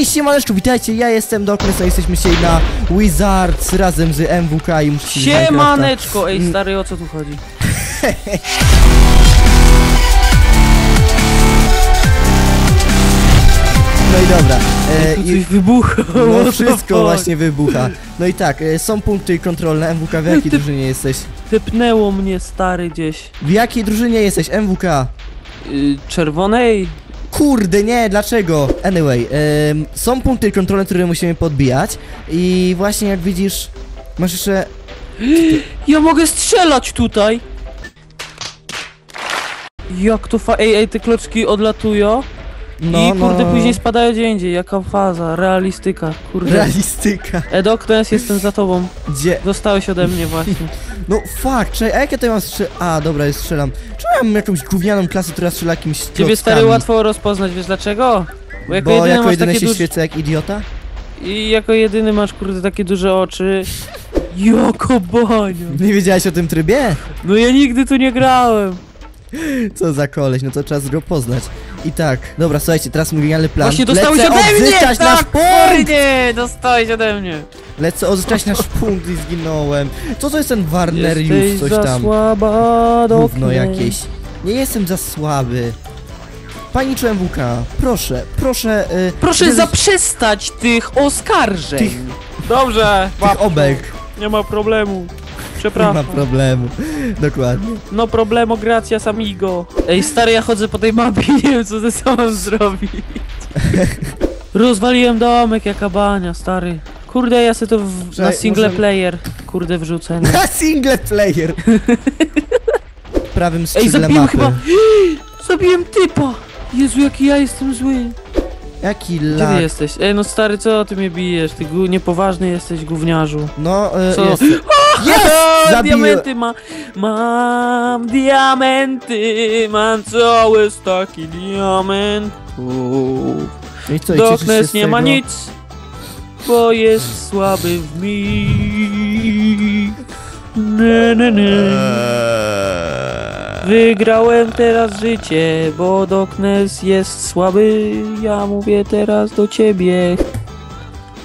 Hej, siemaneczku, witajcie, ja jestem Doknes, a jesteśmy dzisiaj na Wizards razem z MWK i muszę Siemaneczko! Ej, stary, o co tu chodzi? No i dobra, e, Tu i, wybucha. no wszystko właśnie wybucha. No i tak, e, są punkty kontrolne, MWK, w jakiej Ty- drużynie jesteś? Typnęło mnie, stary, gdzieś. W jakiej drużynie jesteś, MWK? Y, czerwonej? Kurde, nie, dlaczego? Anyway, em, są punkty kontrolne, które musimy podbijać i właśnie jak widzisz, masz jeszcze... Ja mogę strzelać tutaj! Jak to fa... Ej, ej, te kloczki odlatują No, i kurde no, później spadają gdzie indziej. Jaka faza, realistyka, kurde. Realistyka. Edoknes, jestem za tobą. Gdzie? Dostałeś ode mnie właśnie. No fuck, czekaj, a jak ja tutaj mam strzel... A, dobra, jest strzelam. Ja mam jakąś gównianą klasę, która strzela jakimś Ciebie stary klockami? łatwo rozpoznać, wiesz dlaczego? Bo jako Bo jedyny jako jedyny się duże... świecę jak idiota? I jako jedyny masz kurde takie duże oczy. Joko banio. Nie wiedziałeś o tym trybie? No ja nigdy tu nie grałem. Co za koleś, no to trzeba go poznać. I tak, dobra, słuchajcie, teraz mój genialny plan. Właśnie dostałeś Lecę ode mnie! odzyskać nasz Tak, punkt! nie, dostałeś ode mnie. Lecę odzyskać nasz punkt i zginąłem. Co to jest ten Warner Jesteś już coś tam? słaba do Gówno jakieś. Nie jestem za słaby. Pani MWK, proszę, proszę... Y, Proszę żeby- zaprzestać tych oskarżeń. Tych- Dobrze, Tych obek. Nie ma problemu. Nie ma Przepraszam. problemu. Dokładnie. No problemo, gracias amigo. Ej, stary, ja chodzę po tej mapie i nie wiem, co ze sobą zrobić. Rozwaliłem domek, jaka bania, stary. Kurde, ja sobie to w, na single player, kurde, wrzucę. Nie? Na single player! Prawym Ej, skrzydle zabiłem mapy. chyba... Zabiłem typa! Jezu, jaki ja jestem zły. Jaki Gdzie ty lag. jesteś? Ej, no stary, co ty mnie bijesz? Ty niepoważny jesteś, gówniarzu. No, y, Co? jest. Jest! Zabiję- diamenty ma... Mam diamenty, mam cały staki diamentów. No i co, i z nie ma nic, bo jest słaby w mi. Ne, ne, ne. Wygrałem teraz życie, bo Doknes jest słaby. Ja mówię teraz do ciebie.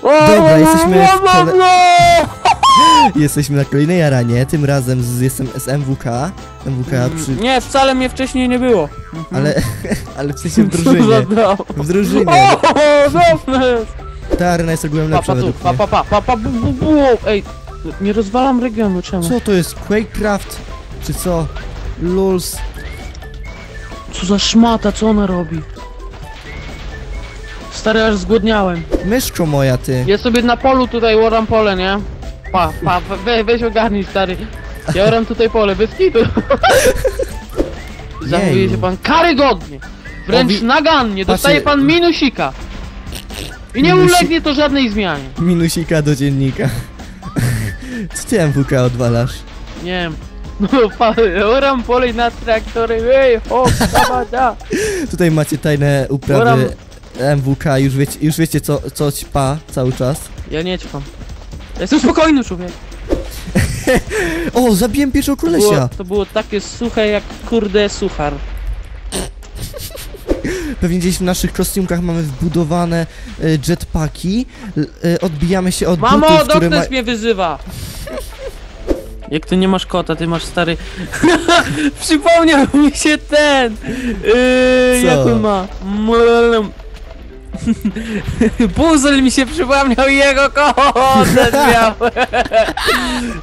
Dobra, jesteśmy w kole- Jesteśmy na kolejnej aranie, tym razem z, jestem z MWK. MWK przy... Nie, wcale mnie wcześniej nie było. Ale, ale w sensie w drużynie. W drużynie. O! Ta arena jest ogółem lepsza pa, tu, według pa, mnie. pa, pa, pa, pa, bu, bu, bu. Ej, nie rozwalam regionu, czemu? Co to jest? Quakecraft? Czy co? Lulz? Co za szmata, co ona robi? Stary, aż zgłodniałem. Myszko moja, ty. Ja sobie na polu tutaj łoram pole, nie? Pa, pa, we, weź ogarnij, stary. Ja oram tutaj pole, bez kitu. Zachowuje się pan karygodnie. Wręcz O, wi- nagannie. Dostaje Patrzcie. pan minusika. I nie Minusi- ulegnie to żadnej zmianie. Minusika do dziennika. Co ty MWK odwalasz? Nie wiem. No, pa, oram pole na traktory, ej, hop, da. Tutaj macie tajne uprawy Oram- MWK, już wiecie, już wiecie co, co ćpa cały czas. Ja nie ćpam. Ja Jestem spokojny, człowiek. O, zabiłem pierwszego To było, kolesia! to było takie suche jak kurde suchar. Pewnie gdzieś w naszych kostiumkach mamy wbudowane y, jetpacki. L- y, odbijamy się od Mamo, butów, które ma... Mnie wyzywa! Jak ty nie masz kota, ty masz stary... Przypomniał mi się ten! Yy, Co? jak on ma? Puzzle mi się przypomniał i jego też miał! O,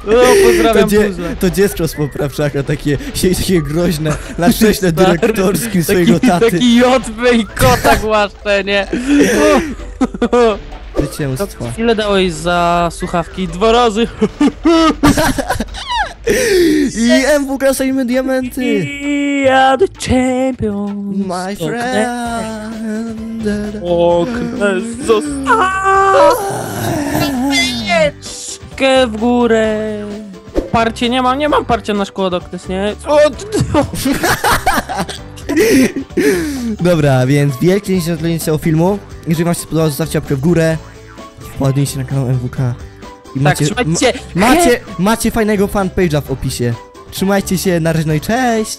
To, pozdrawiam dzie Puzzle. to dziecko z poprawczaka, takie, takie groźne, na krześle dyrektorskim swojego Taki, taty. taki JB i kota głaszcze, nie? Zwycięstwo. Ile dałeś za słuchawki? Dwa razy. I MWK sejmy diamenty! We are the champions. My friend. Okres został. w górę. Parcie nie mam, nie mam parcia na szkło Okres, nie? O, Dobra, więc wielkie dzięki za oglądanie tego filmu. Jeżeli wam się podobało, zostawcie łapkę w górę. Wpadnijcie na kanał MWK. I tak, trzymajcie się. ma, macie, macie fajnego fanpage'a w opisie. Trzymajcie się, na razie, no i cześć!